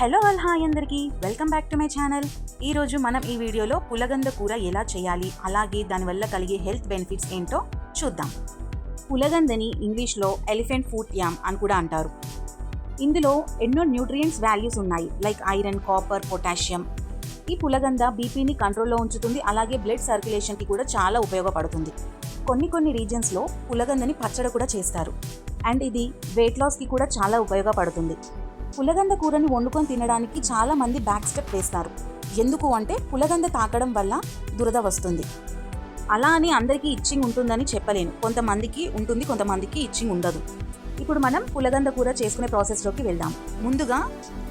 Hello all hi అందరికీ. Welcome back to my channel. ఈరోజు మనం ఈ వీడియోలో పులగంద కూర ఎలా చేయాలి అలాగే దానివల్ల కలిగే హెల్త్ బెనిఫిట్స్ ఏంటో చూద్దాం. పులగందని ఇంగ్లీష్లో ఎలిఫెంట్ ఫుడ్ యామ్ అని కూడా అంటారు. ఇందులో ఎన్నో న్యూట్రియంట్స్ వాల్యూస్ ఉన్నాయి లైక్ ఐరన్ కాపర్ పొటాషియం. ఈ పులగంద బీపీని కంట్రోల్లో ఉంచుతుంది అలాగే బ్లడ్ సర్క్యులేషన్కి కూడా చాలా ఉపయోగపడుతుంది. కొన్ని కొన్ని రీజన్స్లో పులగందని పచ్చడి కూడా చేస్తారు. అండ్ ఇది వెయిట్ లాస్కి కూడా చాలా ఉపయోగపడుతుంది. పులగంద కూరని వండుకొని తినడానికి చాలా మంది బ్యాక్ స్టెప్ వేస్తారు. ఎందుకు అంటే పులగంద తాకడం వల్ల దురద వస్తుంది. అలా అని అందరికీ ఇచ్చింగ్ ఉంటుందని చెప్పలేను. కొంతమందికి ఉంటుంది కొంతమందికి ఇచ్చింగ్ ఉండదు. ఇప్పుడు మనం పులగంద కూర చేసుకునే ప్రాసెస్లోకి వెళ్దాం. ముందుగా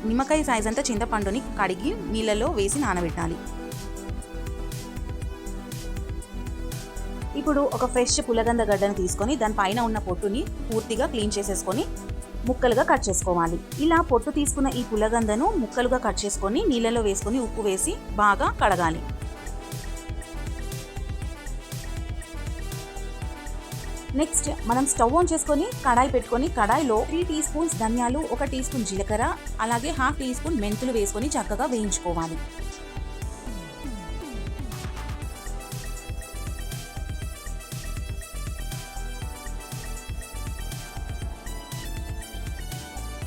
నిమ్మకాయ సైజ్ అంతా చింతపండుని కడిగి నీళ్ళలో వేసి నానబెట్టాలి. ఇప్పుడు ఒక ఫ్రెష్ పులగంద గడ్డను తీసుకొని దానిపైన ఉన్న పొట్టుని పూర్తిగా క్లీన్ చేసేసుకొని ముక్కలుగా కట్ చేసుకోవాలి. ఇలా పొట్టు తీసుకున్న ఈ పులగందను ముక్కలుగా కట్ చేసుకొని నీళ్ళలో వేసుకొని ఉప్పు వేసి బాగా కడగాలి. నెక్స్ట్ మనం స్టవ్ ఆన్ చేసుకొని కడాయి పెట్టుకొని కడాయిలో త్రీ టీ స్పూన్స్ ధనియాలు ఒక టీ స్పూన్ జీలకర్ర అలాగే హాఫ్ టీ స్పూన్ మెంతులు వేసుకొని చక్కగా వేయించుకోవాలి.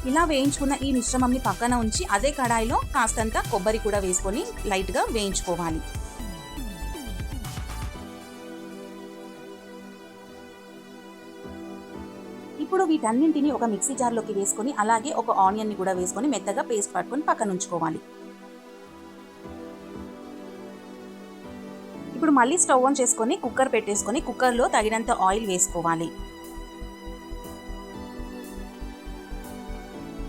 ఇలా వేయించుకున్న ఈ మిశ్రమంని పక్కన ఉంచి అదే కడాయిలో కాస్తంత కొబ్బరి కూడా వేసుకొని లైట్గా వేయించుకోవాలి. ఇప్పుడు వీటన్నింటిని ఒక మిక్సీ జార్లోకి వేసుకొని అలాగే ఒక ఆనియన్ని కూడా వేసుకొని మెత్తగా పేస్ట్ పట్టుకొని పక్కన ఉంచుకోవాలి. ఇప్పుడు మళ్ళీ స్టవ్ ఆన్ చేసుకొని కుక్కర్ పెట్టేసుకొని కుక్కర్లో తగినంత ఆయిల్ వేసుకోవాలి.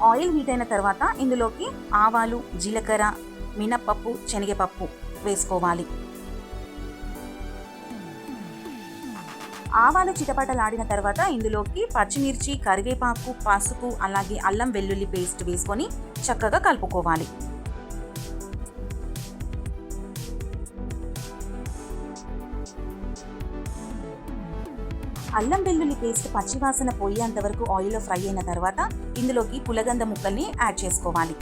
ఆయిల్ హీట్ అయిన తర్వాత ఇందులోకి ఆవాలు జీలకర్ర మినప్పప్పు శనగపప్పు వేసుకోవాలి. ఆవాలు చిటపటలాడిన తర్వాత ఇందులోకి పచ్చిమిర్చి కరివేపాకు పసుపు అలాగే అల్లం వెల్లుల్లి పేస్ట్ వేసుకొని చక్కగా కలుపుకోవాలి. అల్లం వెల్లుల్లి పేస్ట్ పచ్చివాసన పోయేంత వరకు ఆయిల్లో ఫ్రై అయిన తర్వాత ఇందులోకి పులగంద ముక్కల్ని యాడ్ చేసుకోవాలి.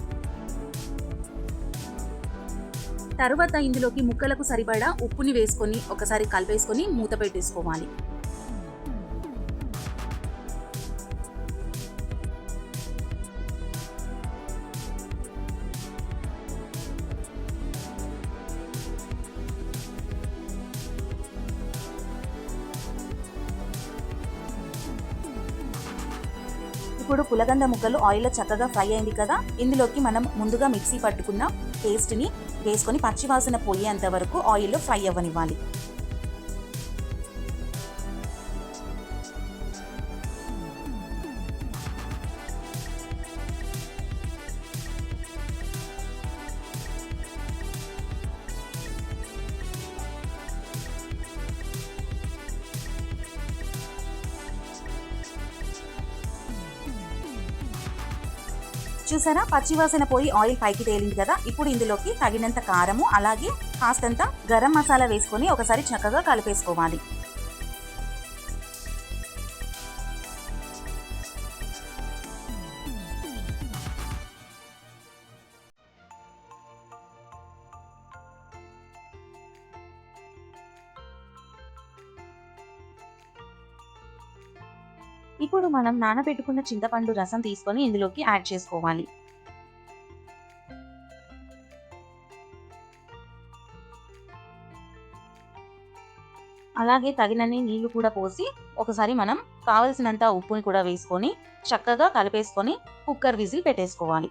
తర్వాత ఇందులోకి ముక్కలకు సరిపడా ఉప్పుని వేసుకొని ఒకసారి కలిపేసుకొని మూత పెట్టేసుకోవాలి. ఇప్పుడు పులగంద ముక్కలు ఆయిల్లో చక్కగా ఫ్రై అయింది కదా. ఇందులోకి మనం ముందుగా మిక్సీ పట్టుకున్న పేస్ట్ని వేసుకొని పచ్చివాసన పోయేంత వరకు ఆయిల్లో ఫ్రై అవ్వనివ్వాలి. చూసారా? పచ్చివాసన పోయి ఆయిల్ పైకి తేలింది కదా? ఇప్పుడు ఇందులోకి తగినంత కారము అలాగే కాస్తంత గరం మసాలా వేసుకొని ఒకసారి చక్కగా కలిపేసుకోవాలి. ఇప్పుడు మనం నానబెట్టుకున్న చింతపండు రసం తీసుకొని ఇందులోకి యాడ్ చేసుకోవాలి. అలాగే తగినన్ని నీళ్ళు కూడా పోసి ఒకసారి మనం కావలసినంత ఉప్పుని కూడా వేసుకొని చక్కగా కలిపేసుకొని కుక్కర్ విజిల్ పెట్టేసుకోవాలి.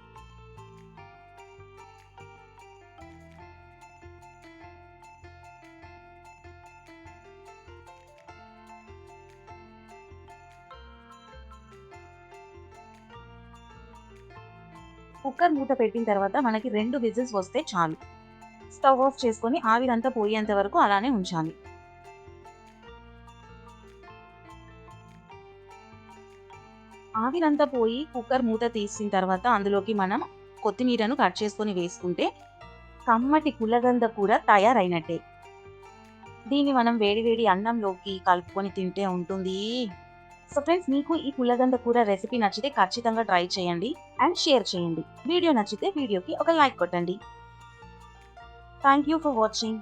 కుక్కర్ మూత పెట్టిన తర్వాత మనకి రెండు విజిల్స్ వస్తే చాలు. స్టవ్ ఆఫ్ చేసుకొని ఆవిరంతా పోయేంత వరకు అలానే ఉంచాలి. ఆవిరంతా పోయి కుక్కర్ మూత తీసిన తర్వాత అందులోకి మనం కొత్తిమీరను కట్ చేసుకొని వేసుకుంటే కమ్మటి కులగంద కూర తయారైనట్టే. దీన్ని మనం వేడివేడి అన్నంలోకి కలుపుకొని తింటే ఉంటుంది. సో ఫ్రెండ్స్ మీకు ఈ పుల్లగంద కూర రెసిపీ నచ్చితే ఖచ్చితంగా ట్రై చేయండి. అండ్ షేర్ చేయండి. వీడియో నచ్చితే వీడియోకి ఒక లైక్ కొట్టండి. Thank you for watching